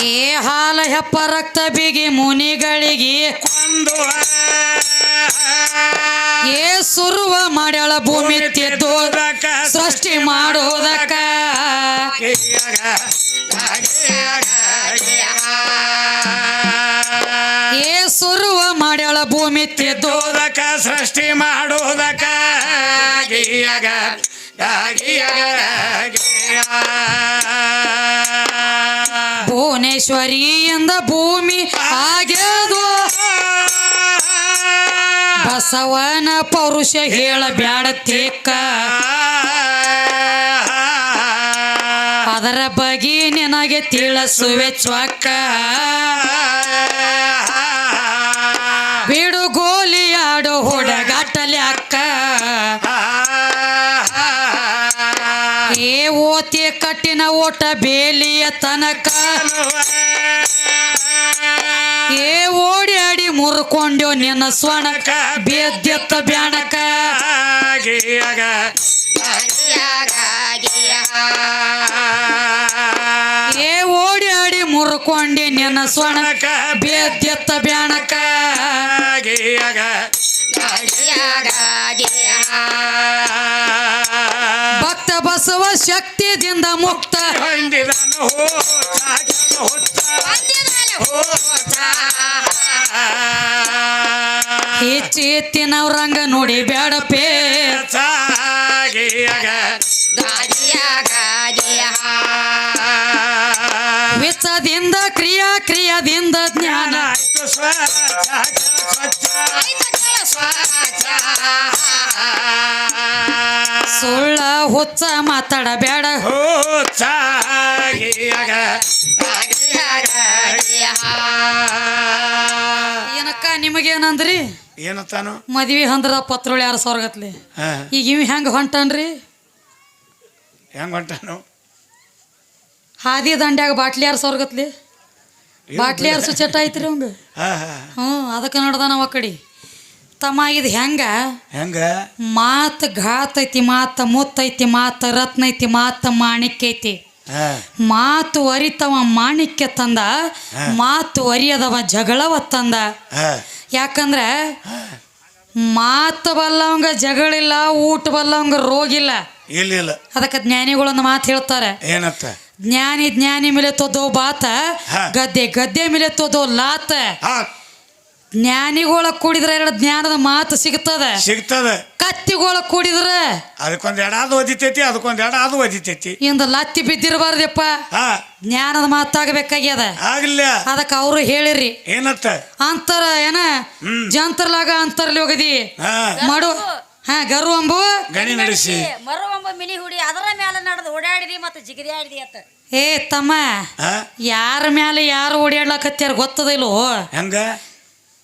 ಏ ಹಾಲ ಹೆಪ್ಪ ರಕ್ತ ಬಿಗಿ ಮುನಿಗಳಿಗೆ. ಏ ಸುರುವ ಮಾಡ್ಯಾಳ ಭೂಮಿ ತಿದ್ದೋದಕ್ಕ ಸೃಷ್ಟಿ ಮಾಡೋದಕ್ಕ. ಏ ಸುರುವ ಮಾಡ್ಯಾಳ ಭೂಮಿ ತಿದ್ದೋದಕ್ಕ ಸೃಷ್ಟಿ ಮಾಡೋದಕ್ಕ. ಭುವನೇಶ್ವರಿಯಿಂದ ಭೂಮಿ ಆಗ್ಯದು. ಬಸವನ ಪೌರುಷ ಹೇಳ ಬ್ಯಾಡ ತೇಕ ಅದರ ಬಗ್ಗೆ ನಿನಗೆ ತಿಳಿಸುವೆ ಚ್ವಕ್ಕ ಓತಿ ಕಟ್ಟಿನ ಓಟ ಬೇಲಿಯ ತನಕ. ಏ ಓಡಿ ಆಡಿ ಮುರ್ಕೊಂಡ್ಯೋ ನಿನ್ನ ಸ್ವಣಕ. ಬೇದ್ಯತ್ತ ಬ್ಯಾಣಕ. ಗೀಯಗ ಏ ಓಡಿ ಆಡಿ ಮುರ್ಕೊಂಡಿ ನಿನ್ನ ಸ್ವಣಕ. ಬೇದ್ಯತ್ತ ಬ್ಯಾಣಕ. ಹೆಚ್ಚೆತ್ತಿನವ್ರಂಗ ನೋಡಿ ಬ್ಯಾಡಪೇ ಗೀಯಗ ವಿಚದಿಂದ ಕ್ರಿಯಾ ಕ್ರಿಯಾದಿಂದ ಜ್ಞಾನ. ಸುಳ್ಳ ಹುಚ್ಚ ಮಾತಾಡಬೇಡ. ಹುಚ್ಚ ನಿಮಗೇನಂದ್ರಿ? ಏನತ್ತಾನು ಮದ್ವಿ ಹಂದ್ರ ಪತ್ರೋಳಿ ಯಾರು ಸ್ವರ್ಗತ್ಲಿ? ಹಾ. ಈಗ ಇವ್ ಹೆಂಗ ಹೊಂಟನ್ರಿ? ಹೆಂಗ್ ಹೊಂಟಾನು? ಹಾದಿ ದಂಡ್ಯಾಗ ಬಾಟ್ಲಿ ಯಾರು ಸ್ವರ್ಗತ್ಲಿ? ಬಾಟ್ಲಿ ಯಾರು ಸುಚಟ ಐತ್ರಿ ಅವಂಗ ಹಾ ಹಾ ಹ್ಞೂ ಅದಕ್ಕೆ ನೋಡ್ದ ನಾವು ಆ ಕಡೆ. ತಮ್ಮ ಇದು ಹೆಂಗ? ಹೆಂಗ? ಮಾತು ಘಾತ್ ಐತಿ ಮಾತ ಮುತ್ತೈತಿ ಮಾತ ರತ್ನ ಐತಿ ಮಾತ ಮಾಣಿಕ್ಯ ಐತಿ ಮಾತು ಅರಿತವ ಮಾಣಿಕ್ಯ ತಂದ ಮಾತು ಅರಿಯದವ ಜಗಳವ ತಂದ. ಯಾಕಂದ್ರೆ ಮಾತು ಬಲ್ಲವಂಗ ಜಗಳಿಲ್ಲ ಊಟ ಬಲ್ಲವಂಗ ರೋಗಿಲ್ಲ. ಇಲ್ಲ ಅದಕ್ಕೆ ಜ್ಞಾನಿಗಳೊಂದು ಮಾತು ಹೇಳ್ತಾರೆ. ಏನತ್ತ ಜ್ಞಾನಿ ಜ್ಞಾನಿ ಮೇಲೆ ತೋದೋ ಬಾತ ಗದ್ದೆ ಗದ್ದೆ ಮೇಲೆ ತೋದೋ ಲಾತ ಜ್ಞಾನಿಗಳ ಕೂಡಿದ್ರೆ ಎರಡು ಜ್ಞಾನದ ಮಾತು ಸಿಗ್ತದ. ಸಿಗ್ತದ. ಕತ್ತಿಗಳ ಕೂಡಿದ್ರೆ ಅದಕ್ಕೊಂದ್ ಎಡಾದು ಒದಿತೈತಿ ಅದಕ್ಕೊಂದ್ ಎಡಾದು ಒದಿತೈತಿ ಇಂದ ಲತ್ತಿ ಬಿದ್ದಿರಬಾರ್ದಪ್ಪ. ಹಾ. ಜ್ಞಾನದ ಮಾತಾಗಬೇಕಾಗ್ಯದ. ಆಗ್ಲಿಲ್ಲ. ಅದಕ್ಕೆ ಅವರು ಹೇಳಿರಿ. ಏನತ್ತ? ಅಂತರ ಏನ. ಜಂತರ್ಲಾಗ ಅಂತರ್ಲಿ ಹೋಗದಿ. ಹಾ. ಮಾಡು. ಹಾ ಗರು ಅಂಬು. ಗಣಿ ನಡೆಸಿ. ಅಂಬು ಮಿನಿ ಹುಡಿ ಅದರ ಮೇಲೆ ನಡೆದು ಓಡಾಡಿದಿ ಮತ್ತು ಜಿಗಿರಿ ಆಡಿದಿ ಅತ್ತ ಏ ತಮ್ಮ ಹಾ. ಯಾರ ಮ್ಯಾಲೆ ಯಾರು ಓಡಾಡ್ಲಕತ್ಯಾರ ಗೊತ್ತದ ಇಲ್ಲೋ? ಹೆಂಗ?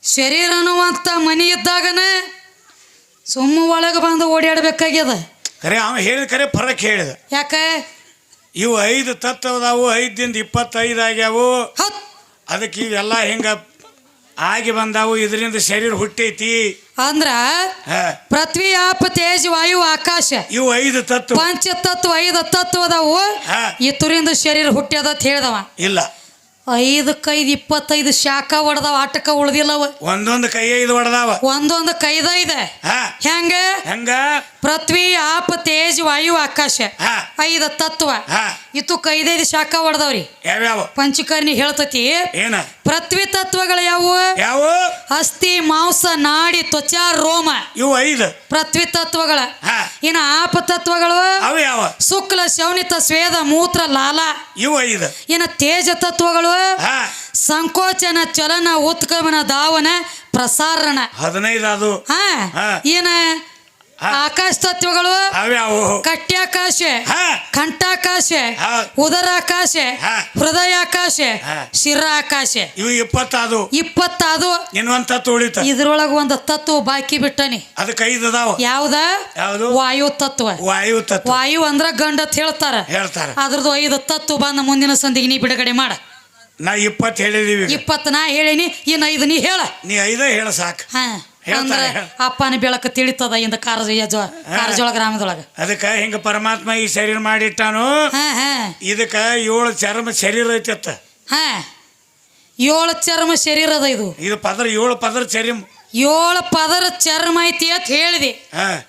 ಶರೀರ ಅನ್ನುವಂಥ ಮನಿ ಇದ್ದಾಗನ ಸುಮ್ಮ ಒಳಗೆ ಬಂದು ಓಡಾಡಬೇಕಾಗ್ಯದ. ಖರೆ ಅವ ಹೇಳಿದ ಖರೆ ಫರಕ್ ಹೇಳಿದ. ಯಾಕ? ಇವು ಐದು ತತ್ವ ಅದಾವು ಐದಿಂದ ಇಪ್ಪತ್ತೈದು ಆಗ್ಯಾವು. ಅದಕ್ಕೆ ಇವೆಲ್ಲ ಹಿಂಗ ಆಗಿ ಬಂದಾವು ಇದರಿಂದ ಶರೀರ ಹುಟ್ಟೈತಿ. ಅಂದ್ರ ಪೃಥ್ವಿ ಆಪ ತೇಜ್ ವಾಯು ಆಕಾಶ ಇವು ಐದು ತತ್ವ. ಪಂಚ ತತ್ವ ಐದು ತತ್ವ ಅದಾವು ಹಾ. ಇತುರಿಂದ ಶರೀರ ಹುಟ್ಟ್ಯದ ಅಂತ ಹೇಳ್ದವ. ಇಲ್ಲ. ಐದಕ್ಕೈದು ಇಪ್ಪತ್ತೈದು ಶಾಖ ಹೊಡೆದವ ಆಟಕ್ಕ ಉಳ್ದಿಲ್ಲವ ಒಂದೊಂದು ಕೈ ಐದು ಹೊಡೆದಾವ ಒಂದೊಂದು ಕೈದ ಇದೆ ಹೆಂಗ? ಹೆಂಗ? ಪೃಥ್ವಿ ಆಪ ತೇಜ್ ವಾಯು ಆಕಾಶ. ಐದು ತತ್ವ. ಇತ್ತು ಕೈದೇದಿ ಶಾಖ ಹೊಡೆದವ್ರಿ. ಯಾವ್ಯಾವ ಪಂಚಕರ್ಣಿ ಹೇಳ್ತತಿ. ಏನ? ಪೃಥ್ವಿ ತತ್ವಗಳು ಯಾವುವು ಯಾವ? ಅಸ್ಥಿ ಮಾಂಸ ನಾಡಿ ತ್ವಚಾ ರೋಮ. ಇವು ಐದು. ಪೃಥ್ವಿ ತತ್ವಗಳ. ಇನ್ನು ಆಪ ತತ್ವಗಳು? ಅವು ಯಾವ? ಶುಕ್ಲ ಶೌನಿತ ಸ್ವೇದ ಮೂತ್ರ ಲಾಲ. ಇವು ಐದು. ಇನ್ನು ತೇಜ ತತ್ವಗಳು? ಸಂಕೋಚನ ಚಲನ ಉತ್ಕಮನ ಧಾವನ ಪ್ರಸಾರಣ. ಹದಿನೈದು ಅದು. ಹಾ. ಏನ. ಆಕಾಶ ತತ್ವಗಳು ಅವ್ಯಾವು ಕಟ್ಯಾಕಾಶ ಕಂಠಾಕಾಶ ಉದರ ಉದರಾಕಾಶ ಹೃದಯಾಕಾಶ ಶಿರ ಶಿರಾಕಾಶ. ಇವು ಇಪ್ಪತ್ತಾದು. ಇಪ್ಪತ್ತಾದು. ಇನ್ನೊಂದ್ ತತ್ವ ಉಳಿತ. ಇದ್ರೊಳಗ ಒಂದು ತತ್ವ ಬಾಕಿ ಬಿಟ್ಟನಿ. ಅದಕ್ಕೆ ಐದು ಅದಾವ ಯಾವ್ದ? ಯಾವ್ದು? ವಾಯು ತತ್ವ. ವಾಯು ತತ್ವ. ವಾಯು ಅಂದ್ರ ಗಂಡ ಅಂತ ಹೇಳ್ತಾರ. ಹೇಳ್ತಾರ. ಅದ್ರದ್ದು ಐದು ತತ್ವ ಬಂದ ಮುಂದಿನ ಸಂದಿಗೆ ನೀ ಬಿಡುಗಡೆ ಮಾಡ. ನಾ ಇಪ್ಪತ್ತು ಹೇಳಿದೀವಿ. ಇಪ್ಪತ್ತು ನಾ ಹೇಳಿನಿ ಇನ್ನು ಐದು ನೀ ಹೇಳ. ನೀ ಐದೇ ಹೇಳ ಸಾಕು. ಹಾ. ಅಂದ್ರ ಅಪ್ಪನ ಬೆಳಕು ತಿಳಿತದ ಇಂದ ಕಾರಜ ಕಾರಜೋಳ ಗ್ರಾಮದೊಳಗ. ಅದಕ್ಕೆ ಹಿಂಗ ಪರಮಾತ್ಮ ಈ ಶರೀರ ಮಾಡಿಟ್ಟಾನು. ಇದಕ್ಕ ಏಳು ಚರ್ಮ ಶರೀರ ಐತತ್ತ. ಹಾ. ಏಳು ಚರ್ಮ ಶರೀರ ಅದ ಇದು. ಇದು ಪದರ ಏಳು ಪದರ ಚರ್ಮ. ಏಳು ಪದರ ಚರ್ಮ ಐತಿ ಅಂತ ಹೇಳಿದೆ.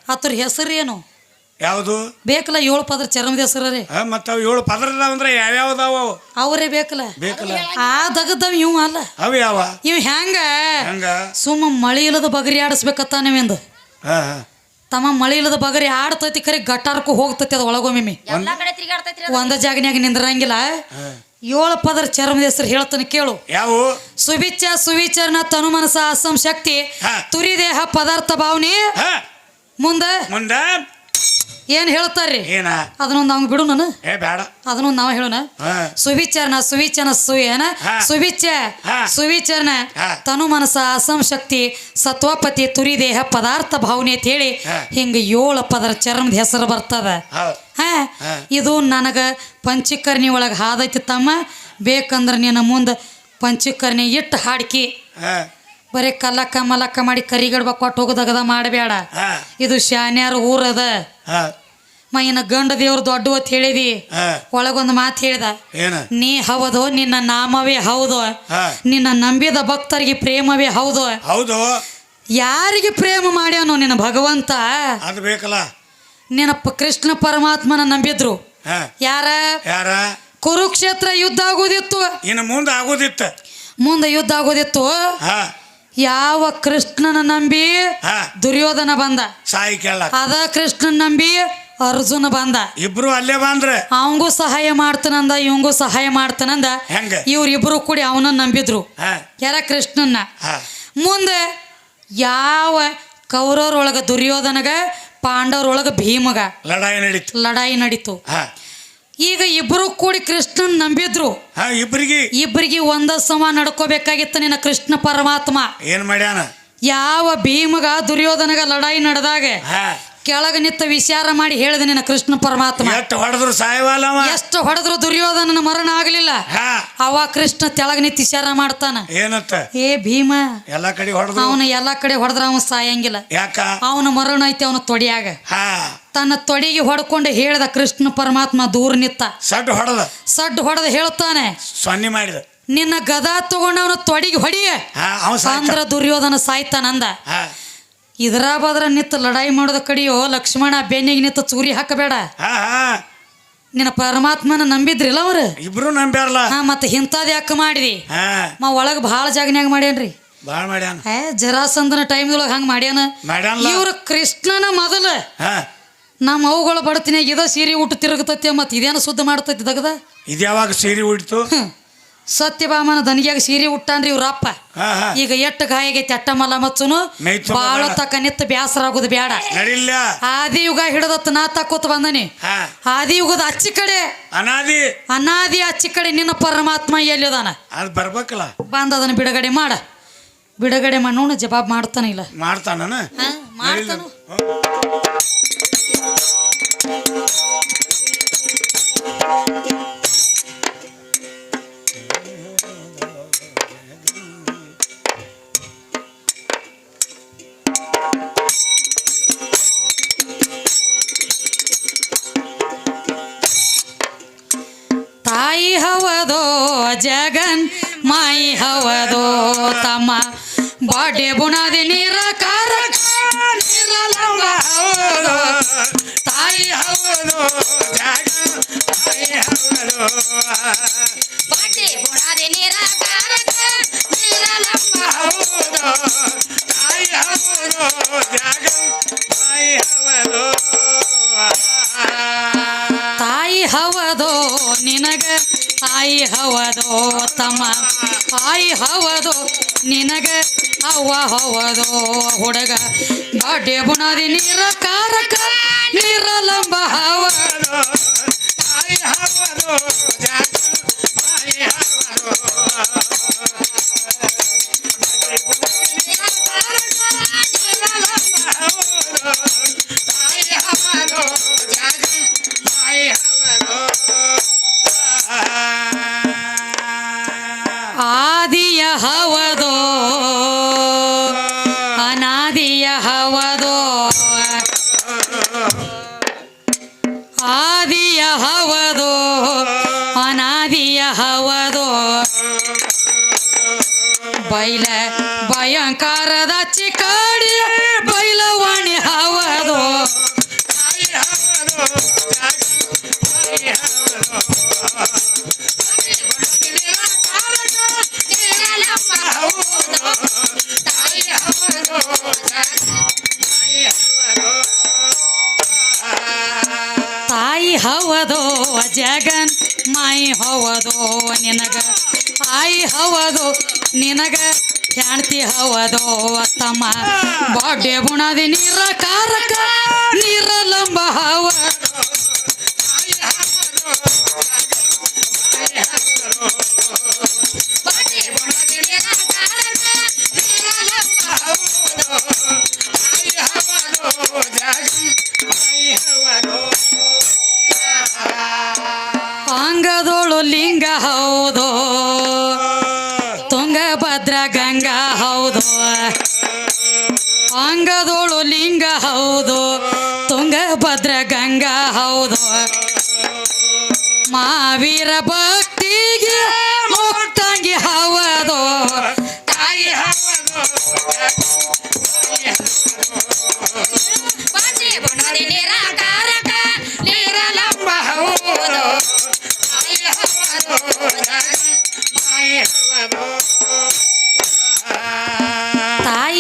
ಅದ್ರ ಹೆಸರೇನು? ಏನು ಯಾವುದು? ಬೇಕಲ್ಲ ಏಳು ಪದರ ಚರ್ಮದ ಹೆಸರು ರೀ ಹಾ ಮತ್ತ ಅವು ಏಳು ಪದರ ಅದಾವ ಅಂದ್ರೆ ಯಾವ್ಯಾವ ಅದಾವ ಅವು ಅವರೇ ಬೇಕಲ್ಲ. ಬೇಕಲ್ಲ. ಆ ದಗದವ್ ಇವ್ ಅಲ್ಲ. ಅವು ಯಾವ? ಇವ್ ಹೆಂಗ ಹೆಂಗ ಸುಮ್ಮ ಮಳಿ ಇಲ್ಲದ ಬಗರಿ ಆಡಿಸ್ಬೇಕತ್ತ ನೀವಿಂದ ಹಾ ಹಾ. ತಮ್ಮ ಮಳಿ ಇಲ್ಲದ ಬಗರಿ ಆಡ್ತೈತಿ ಖರೆ ಗಟ್ಟಾರ್ಕು ಹೋಗ್ತೈತಿ ಅದು ಒಳಗೊಮ್ಮೆ ಎಲ್ಲಾ ಕಡೆ ಒಂದ ಜಾಗನ್ಯಾಗ ನಿಂದ್ರಂಗಿಲ್ಲ. ಏಳು ಪದರ ಚರ್ಮದ ಹೆಸರು ಹೇಳ್ತಾನೆ ಕೇಳು. ಯಾವ? ಸುವಿಚ್ಛ ಸುವಿಚರಣ ತನು ಮನಸ ಅಸಂ ಶಕ್ತಿ. ಹಾ. ತುರಿ ದೇಹ ಪದಾರ್ಥ ಭಾವನೆ. ಮುಂದ? ಮುಂದ? ಏನ್ ಹೇಳ್ತಾರ್ರಿ? ಏನ? ಅದನ್ನೊಂದು ಅವ್ನು ಬಿಡು ನಾನು. ಏ ಬೇಡ. ಅದನ್ನೊಂದು ನಾವು ಹೇಳೋಣ. ಸುವಿಚಾರನ ಸುವಿಚನ ಸುಯನ? ಹಾ. ಸುವಿಚರಣ ತನು ಮನಸ ಅಸಂ ಶಕ್ತಿ ಸತ್ವಪತಿ ತುರಿ ದೇಹ ಪದಾರ್ಥ ಭಾವನೆ ಅಂತ ಹೇಳಿ. ಹಿಂಗ ಏಳು ಪದರ ಚರ್ಮದ ಹೆಸರು ಬರ್ತದ. ಹ. ಇದು ನನಗ ಪಂಚಕರ್ಣಿ ಒಳಗೆ ಹಾದೈತಿ ತಮ್ಮ. ಬೇಕಂದ್ರೆ ನಿನ್ನ ಮುಂದೆ ಪಂಚಕರ್ಣಿ ಇಟ್ಟು ಹಾಡ್ಕಿ. ಬರೀ ಕಲ್ಲಕ್ಕ ಮಲಕ್ಕ ಮಾಡಿ ಕರಿಗಡ್ಬ ಕೊಟ್ಟು ಹೋಗದಗದ ಮಾಡಬೇಡ ಇದು ಶಾನ್ಯಾರ ಊರದ. ಮೈನ ಗಂಡ ದೇವ್ರ ದೊಡ್ಡ ಹೊತ್ತು ಹೇಳಿದಿ. ಒಳಗೊಂದು ಮಾತು ಹೇಳ್ದ. ನೀ ಹೌದು ನಿನ್ನ ನಾಮವೇ ಹೌದು. ನಿನ್ನ ನಂಬಿದ ಭಕ್ತರಿಗೆ ಪ್ರೇಮವೇ ಹೌದು. ಹೌದು. ಯಾರಿಗೆ ಪ್ರೇಮ ಮಾಡ್ಯಾನೋ ನಿನ್ನ ಭಗವಂತ? ಅದು ಬೇಕಲ್ಲ. ನಿನ್ನ ಕೃಷ್ಣ ಪರಮಾತ್ಮನ ನಂಬಿದ್ರು. ಯಾರ? ಯಾರ? ಕುರುಕ್ಷೇತ್ರ ಯುದ್ಧ ಆಗೋದಿತ್ತು. ಇನ್ನು ಮುಂದೆ ಆಗೋದಿತ್ತು. ಮುಂದೆ ಯುದ್ಧ ಆಗೋದಿತ್ತು. ಯಾವ ಕೃಷ್ಣನ ನಂಬಿ ಹಾ. ದುರ್ಯೋಧನ ಬಂದ? ಸಾಯಿ ಕೇಳ. ಅದ ಕೃಷ್ಣನ ನಂಬಿ ಅರ್ಜುನ ಬಂದ. ಇಬ್ರು ಅಲ್ಲೇ ಬಂದ್ರೆ? ಅವಂಗೂ ಸಹಾಯ ಮಾಡ್ತಾನಂದ ಇವಂಗೂ ಸಹಾಯ ಮಾಡ್ತಾನಂದ. ಹೆಂಗ? ಇವ್ರಿಬ್ರು ಕೂಡಿ ಅವನ ನಂಬಿದ್ರು. ಹಾ. ಯಾರ ಕೃಷ್ಣನ್ನ? ಹಾ. ಮುಂದೆ ಯಾವ ಕೌರವ್ರೊಳಗ ದುರ್ಯೋಧನಗ ಪಾಂಡವ್ರೊಳಗ ಭೀಮಗ ಲಡಾಯಿ ನಡೀತು. ಲಡಾಯಿ ನಡೀತು. ಹಾ. ಈಗ ಇಬ್ರು ಕೂಡಿ ಕೃಷ್ಣನ್ ನಂಬಿದ್ರು. ಹಾ ಇಬ್ರಿಗೆ. ಇಬ್ಬರಿಗೆ ಒಂದ ಸಮ ನಡ್ಕೋಬೇಕಾಗಿತ್ತು ನಿನ್ನ ಕೃಷ್ಣ ಪರಮಾತ್ಮ. ಏನ್ ಮಾಡ್ಯಾನ? ಯಾವ ಭೀಮಗ ದುರ್ಯೋಧನಗ ಲಡಾಯಿ ನಡೆದಾಗ ಕೆಳಗ ನಿತ್ತ ವಿಚಾರ ಮಾಡಿ ಹೇಳಿದ ನಿನ್ನ ಕೃಷ್ಣ ಪರಮಾತ್ಮ. ಎಷ್ಟು ಹೊಡೆದ್ರು ಸಾಯವಾಲ ಎಷ್ಟು ಹೊಡೆದ್ರು ದುರ್ಯೋಧನನ ಮರಣ ಆಗಲಿಲ್ಲ. ಅವ ಕೃಷ್ಣ ತೆಳಗ ನಿತ್ತ ವಿಚಾರ ಮಾಡ್ತಾನ. ಏನತ್ತ? ಏ ಭೀಮ ಎಲ್ಲಾ ಕಡೆ ಹೊಡೆದ ಅವನ ಎಲ್ಲಾ ಕಡೆ ಹೊಡೆದ್ರ ಅವನು ಸಾಯಂಗಿಲ್ಲ. ಯಾಕ? ಅವನ ಮರಣ ಐತಿ ಅವನ ತೊಡಿಯಾಗ. ಹಾ. ತನ್ನ ತೊಡಿಗೆ ಹೊಡ್ಕೊಂಡು ಹೇಳ್ದ ಕೃಷ್ಣ ಪರಮಾತ್ಮ ದೂರ ನಿತ್ತ. ಸಡ್ ಹೊಡೆದ. ಸಡ್ ಹೊಡೆದ ಹೇಳ್ತಾನೆ. ಸೊನ್ನೆ ಮಾಡಿದ. ನಿನ್ನ ಗದಾ ತಗೊಂಡು ಅವನ ತೊಡಿಗೆ ಹೊಡಿಯ. ಸಾಂದ್ರ ದುರ್ಯೋಧನ ಸಾಯ್ತಾನಂದ ಇದರ ಬದ್ರ ನಿತ್ತ ಲಡಾಯಿ ಮಾಡೋದ ಕಡಿಯೋ ಲಕ್ಷ್ಮಣ ಬೆನ್ನಿಗೆ ನಿತ್ತ ಚೂರಿ ಹಾಕಬೇಡ. ನಿನ್ನ ಪರಮಾತ್ಮನ ನಂಬಿದ್ರಿಲ್ಲ ಅವ್ರು? ಇಬ್ರು ನಂಬ್ಯಾರಲ್ಲ. ಹಾ ಮತ್ತೆ ಇಂಥದ್ ಯಾಕೆ ಮಾಡಿದಿ? ಮಾ ಒಳಗೆ ಭಾಳ ಜಾಗನ್ಯಾಗ ಮಾಡ್ಯಾನ್ರಿ. ಭಾಳ ಮಾಡ್ಯಾನ. ಏ ಜರಾಸಂದನ ಟೈಮ್ದೊಳಗೆ ಹಂಗೆ ಮಾಡ್ಯಾನ. ಇವ್ರು ಕೃಷ್ಣನ ಮೊದಲ. ನಮ್ಮ ಅವುಗಳ ಬಡತಿನಾಗ ಇದ ಸೀರೆ ಊಟ ತಿರುಗತೈತೆ ಮತ್ತೆ ಇದೇನು ಶುದ್ಧ ಮಾಡ್ತೈತಿ ದಗದ? ಇದು ಯಾವಾಗ ಸೀರೆ ಉಡ್ತು? ಸತ್ಯ ಸತ್ಯಭಾಮನ ದನಿಗ್ಯಾಗ ಸೀರೆ ಉಟ್ಟಾನ್ರಿ ಇವ್ರಪ್ಪ. ಈಗ ಎಟ್ಟ ಗಾಯಗೈತಿ ಅಟ್ಟ ಮಲ್ಲ ಮಚ್ಚುನು ಬಾಳ. ತಕ ನಿತ್ತ ಬ್ಯಾಸರ ಆಗುದು ಬೇಡ ಆದಿ ಯುಗ ಹಿಡದತ್ತ ನಾ ತಕ್ಕೋತ ಬಂದನಿ. ಆದಿ ಯುಗದ ಅಚ್ಚಿ ಕಡೆ. ಅನಾದಿ. ಅನಾದಿ ಅಚ್ಚಿ ಕಡೆ ನಿನ್ನ ಪರಮಾತ್ಮ ಎಲ್ಲಿದಾನ ಅದು ಬರ್ಬೇಕಲ್ಲ. ಬಂದ ಅದನ್ನ ಬಿಡುಗಡೆ ಮಾಡ. ಬಿಡುಗಡೆ ಮಾಡೋಣ ಜವಾಬ್ ಮಾಡ್ತಾನ ಇಲ್ಲ. ಮಾಡ್ತಾನ. ಮಾಡ್ತಾನು ತಾಯಿ ಹವದೋ ಜಗನ್ ಮಾಯಿ ಹವದೋ ತಮ್ಮ. ಬಾಡೆ ಬುಣಾದಿ ನೀರ ಕಾರ ತಾಯಿ ಹವದೋ ಜಾಗ ತಾಯಿ ಹವದೋ, ನಿನಗೆ ಅವ್ವ ಹವದೋ. ಹುಡುಗ ಬಾಡೆ ಬುಣದಿ ನೀರ ಕಾರಕ ನೀರಲಂಬ ಹವದು. ತಾಯಿ ಹವದು ತಾಯಿ ಹೌದು ಜಗನ್ ಮೈ ಹವದೋ ನಿನಗ. ಆಯಿ ಹವದೋ ನಿನಗ. ಹೆಣ್ತಿ ಹವದೋ ತಮ್ಮ ಬಾಡ್ಯ ಬುಣದಿ ನೀರ ಕಾರಕ ನೀರ ಲಂಬ ಹವ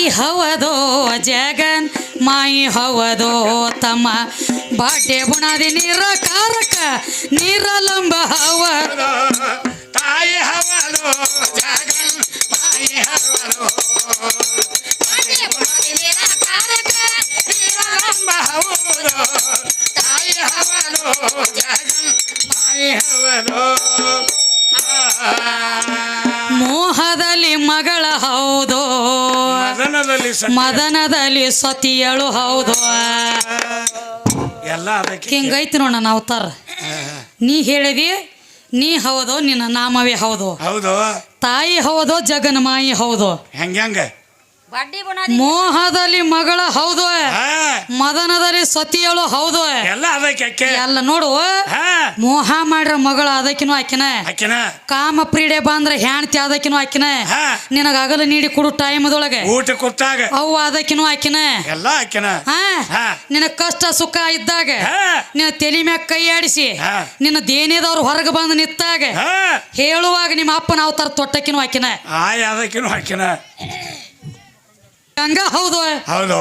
ಹವದೋ ಜಗನ್ ಮಾಯಿ ಹವದೋ ತಮ್ಮ. ಬಾಟೆ ಬುಣಾದಿ ನಿರಕಾರಕ ನಿರಲಂಬ ನೀರ ಲಂಬ ಹವ. ತಾಯಿ ಹವದೋ ಜಗನ್ ಮಾಯಿ ಹವದೋ. ತಾಯಿ ಹವದೋ ಜಗನ್ ಮಾಯಿ ಹವದು. ಮದನದಲ್ಲಿ ಸತಿ ಮದನದಲ್ಲಿ ಸತಿಯಳು ಹೌದು. ಎಲ್ಲ ಹಿಂಗೈತಿ ನೋಡ ನಾವು ತರ ನೀ ಹೇಳಿದಿ ನೀ ಹೌದು ನಿನ್ನ ನಾಮವೇ ಹೌದು. ಹೌದು. ತಾಯಿ ಹೌದು ಜಗನ್ ಮಾಯಿ ಹೌದು. ಹೆಂಗ ಹೆಂಗ? ಬಡ್ಡಿ ಬುನಾದಿ ಮೋಹದಲ್ಲಿ ಮಗಳ ಹೌದು ಮದನದಲ್ಲಿ ಸತಿಯಳು ಹೌದು ಎಲ್ಲ ಅದಕ್ಕೆ ಎಲ್ಲ ನೋಡು. ಹಾ. ಮೋಹ ಮಾಡ್ರ ಮಗಳ ಅದಕ್ಕಿನೂ ಆಕಿನ. ಅಕ್ಕಿನ ಕಾಮ ಪ್ರೀಡೆ ಬಂದ್ರೆ ಹೆಣ್ತಿ ಅದಕ್ಕಿನೂ ಆಕಿನ. ನಿನಗ ಅಗಲು ನೀಡಿ ಕೊಡು ಟೈಮ್ದೊಳಗೆ. ಊಟ ಕೊಟ್ಟಾಗ. ಅವು ಅದಕ್ಕಿನೂ ಆಕಿನ. ಎಲ್ಲ ಆಕಿನ. ನಿನ ಕಷ್ಟ ಸುಖ ಇದ್ದಾಗ. ನಿನ್ನ ತಲೆ ಮ್ಯಾಗ ಕೈ ಆಡಿಸಿ. ನಿನ್ನ ದೇನೇದವ್ರು ಹೊರಗೆ ಬಂದು ನಿತ್ತಾಗ ಹೇಳುವಾಗ ನಿಮ್ಮ ಅಪ್ಪನ ತರ ತೊಟ್ಟಕಿನೂ ಆಕಿನ. ಆಯ್ ಅದಕ್ಕಿನ ಅಕ್ಕಿನ ಗಂಗಾ ಹೌದು. ಹೌದು.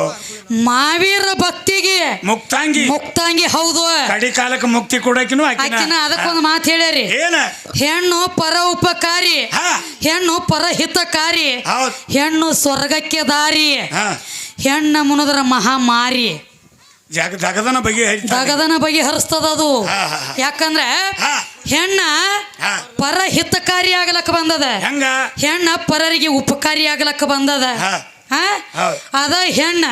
ಮಾವೀರ ಭಕ್ತಿಗೆ ಮುಕ್ತಾಂಗಿ. ಮುಕ್ತಾಂಗಿ ಹೌದು. ಕಡಿ ಕಾಲಕ್ಕೆ ಮುಕ್ತಿ ಕೊಡಕಿನೂ ಆಕಿನ. ಅದಕ್ಕೊಂದು ಮಾತು ಹೇಳ್ಯಾರಿ. ಏನ? ಹೆಣ್ಣು ಪರ ಉಪಕಾರಿ. ಹೆಣ್ಣು ಪರ ಹಿತಕಾರಿ. ಹೆಣ್ಣು ಸ್ವರ್ಗಕ್ಕೆ ದಾರಿ. ಹೆಣ್ಣ ಮುನದ್ರ ಮಹಾಮಾರಿ. ಜಗ ಜಗದನ ಬಗ್ಗೆ ಜಗದನ ಬಗೆ ಹರಿಸ್ತದ ಅದು. ಯಾಕಂದ್ರೆ ಹೆಣ್ಣ ಪರ ಹಿತಕಾರಿ ಆಗ್ಲಕ್ಕ ಬಂದದ. ಹೆಂಗ? ಹೆಣ್ಣ ಪರರಿಗೆ ಉಪಕಾರಿ ಆಗ್ಲಕ್ಕ ಬಂದದ. ಹಾ? ಅದ ಹೆಣ್ಣ.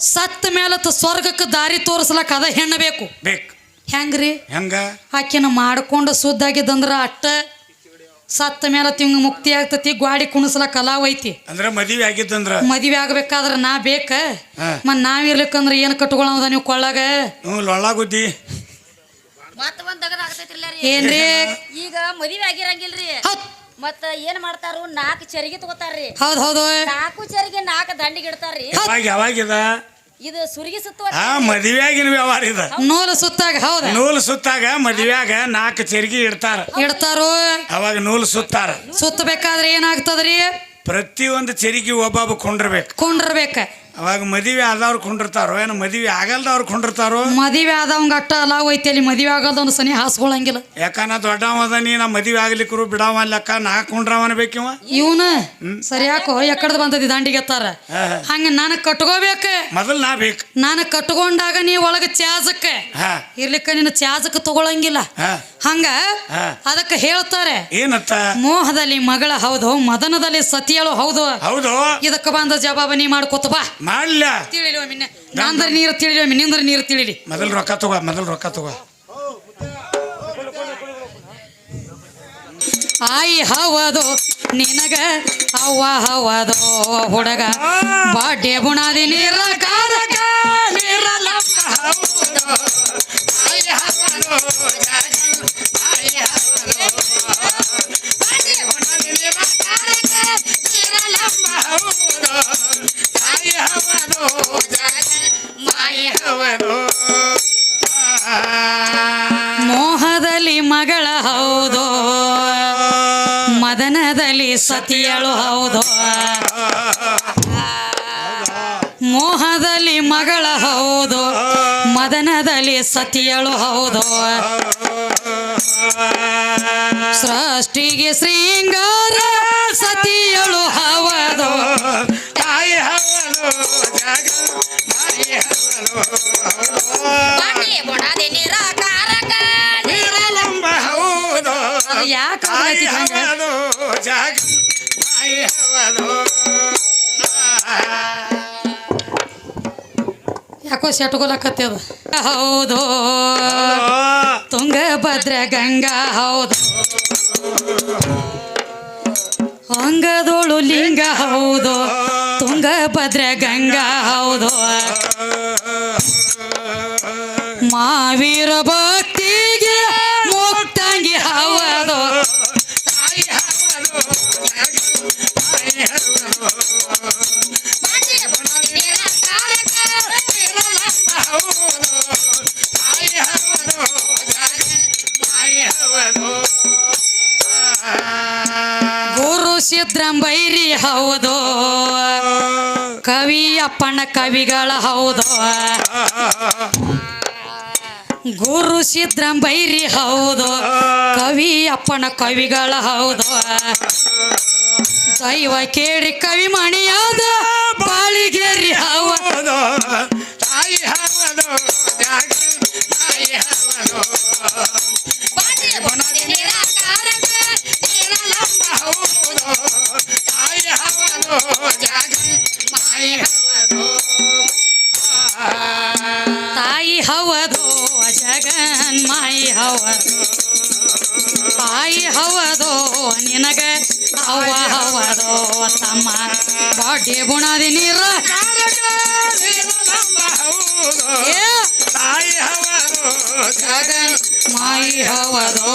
ಸತ್ತ ಮೇಲತ್ತ ಸ್ವರ್ಗಕ್ಕೆ ದಾರಿ ತೋರಿಸ್ಲಕ್ಕ ಅದ ಹೆಣ್ಣ ಬೇಕು. ಬೇಕು. ಹೆಂಗ್ರಿ? ಹೆಂಗ? ಆಕಿನ ಮಾಡ್ಕೊಂಡು ಸುದ್ದಾಗಿದ್ದಂದ್ರ ಅಟ್ಟ ಸತ್ತ ಮೇಲೆ ತಿಂಗ ಮುಕ್ತಿ ಆಗ್ತತಿ ಗ್ವಾಡಿ ಕುಣಸಲ ಕಲಾವ್ ಐತಿ. ಅಂದ್ರೆ ಮದುವೆ ಆಗಿತ್ತಂದ್ರ? ಮದ್ವೆ ಆಗ್ಬೇಕಾದ್ರ ನಾ ಬೇಕ? ಮತ್ ನಾವ್ ಇರ್ಲಿಕ್ಕಂದ್ರ ಏನ್ ಕಟ್ಕೊಳ್ಳೋದ ನೀವು ಕೊಳ್ಳಾಗ? ಲೊಳ್ಳಾಗುದ್ದಿ ಏನ್ರಿ? ಈಗ ಮದುವೆ ಆಗಿರಂಗಿಲ್ರಿ. ಹೌದ್. ಮತ್ತ ಏನ್ ಮಾಡ್ತಾರು? ನಾಲ್ಕು ಚರಿಗೆ ತಗೋತಾರ್ರಿ. ಹೌದ್ ಹೌದು ನಾಲ್ಕು ಚರಿಗೆ ನಾಲ್ಕು ದಂಡಿಗೆ ಇಡ್ತಾರ್ರಿ. ಯಾವಾಗ ಯಾವಾಗಿದ ಇದು? ಸುರಿಗೆ ಸುತ್ತುವ ಆ ಮದುವೆಯಾಗಿನ ವ್ಯವಹಾರ ಇದು. ನೂಲು ಸುತ್ತಾಗ ಹೌದು. ನೂಲು ಸುತ್ತಾಗ ಮದುವೆಯಾಗ ನಾಲ್ಕು ಚರಿಗೆ ಇಡ್ತಾರ. ಇಡ್ತಾರು? ಅವಾಗ ನೂಲು ಸುತ್ತಾರ. ಸುತ್ತಬೇಕಾದ್ರೆ ಏನಾಗ್ತದ್ರಿ? ಪ್ರತಿಯೊಂದು ಚರಿಗೆ ಒಬ್ಬೊಬ್ಬ ಕೊಂಡಿರ್ಬೇಕು. ಕುಂಡ್ರಬೇಕ. ಅವಾಗ ಮದುವೆ ಆದವ್ರು ಕೊಂಡಿರ್ತಾರೋ? ಏನು ಮದುವೆ ಆಗಲ್ದವ್ರು ಕೊಂಡಿರ್ತಾರೋ? ಮದುವೆ ಆದವಂಗ ಅಟ್ಟ ಅಲಾವ್ ಹೋಯ್ತಿ ಅಲ್ಲಿ ಮದುವೆ ಆಗಲ್ದವ್ನ ಸನಿ ಹಾಸ್ಕೊಳಂಗಿಲ್ಲ ಯಾಕನ ದೊಡ್ಡವ ನೀ ನಾ ಮದುವೆ ಆಗ್ಲಿಕ್ಕರು ಬಿಡವ ಲೆಕ್ಕ ನಾ ಕೊಂಡ್ರವನ ಬೇಕಿವ? ಇವನ ಸರಿ ಯಾಕೋ ಎಕ್ಕಡ್ದು ಬಂದದಿ ದಾಂಡಿಗೆ ಎತ್ತಾರ. ಹಾ. ಹಂಗ ನಾನು ಕಟ್ಕೋಬೇಕ. ಮೊದಲು ನಾ ಬೇಕು. ನಾನು ಕಟ್ಕೊಂಡಾಗ ನೀ ಒಳಗ ಚಾಜಕ್ಕೆ ಇರ್ಲಿಕ್ಕ ನಿನ್ನ ಚಾಜಕ್ಕೆ ತಗೊಳಂಗಿಲ್ಲ. ಹಂಗ. ಅದಕ್ಕೆ ಹೇಳ್ತಾರೆ. ಏನತ್ತ? ಮೋಹದಲ್ಲಿ ಮಗಳ ಹೌದು ಮದನದಲ್ಲಿ ಸತಿಯಳು ಹೌದು. ಹೌದು. ಇದಕ್ಕೆ ಬಂದ ಜವಾಬ ನೀ ಮಾಡ್ಕೊತ ಬಾ. ಮಾಡ್ಲ ತಿಳಿಲಿ ಮಿನ್ನೆ ನಂದ್ರ ನೀರು ತಿಳಿಲಿ ನಿಂದ್ರ ನೀರು ತಿಳಿಲಿ. ಮೊದಲು ರೊಕ್ಕ ತಗೋ ಮೊದಲು ರೊಕ್ಕ ತಗೋ. ಆಯಿ ಹವದು ನಿನಗ ಅವ್ವ ಹವದು ಹುಡುಗ. ಬಾಡ್ಡೆ ಬುಣಾದಿ ನೀರ ಕಾರಕ ಮದನದಲ್ಲಿ ಸತಿಯಳು ಹೌದು. ಮೋಹದಲ್ಲಿ ಮಗಳ ಹೌದು. ಮದನದಲ್ಲಿ ಸತಿಯಳು ಹೌದು. ಸೃಷ್ಟಿಗೆ ಶೃಂಗಾರ ಸತಿಯಳು ಹೌದು. ತಾಯಿ ಯಾಕೆ ಜಗ ಯಾಕೋ ಸೆಟ್ಕೊಲಕತ್ತದ ಹೌದು. ತುಂಗಭದ್ರ ಗಂಗಾ ಹೌದು. ಅಂಗದೋಳು ಲಿಂಗ ಹೌದು. ತುಂಗಭದ್ರ ಗಂಗಾ ಹೌದು. ಮಾವೀರ ಹೌದು. ಕವಿ ಅಪ್ಪನ ಕವಿಗಳ ಹೌದು. ಗುರು ಸಿದ್ರಂಬೈರಿ ಹೌದು. ಕವಿ ಅಪ್ಪನ ಕವಿಗಳ ಹೌದು. ದೈವ ಕೇಳಿ ಕವಿ ಮಣಿಯಾದ ಬಾಳಿಗೇರಿ ಹೌದು. ತಾಯಿ ಹವನು ತಾಯಿ ಹವದೋ ನಿನಗೆ ಅವ್ವ ಹವದೋ ತಮ್ಮ ಬಾಡಿ ಬುಣದಿ ನೀರ. ಜಗನ್ ಮಾಯಿ ಹವದೋ.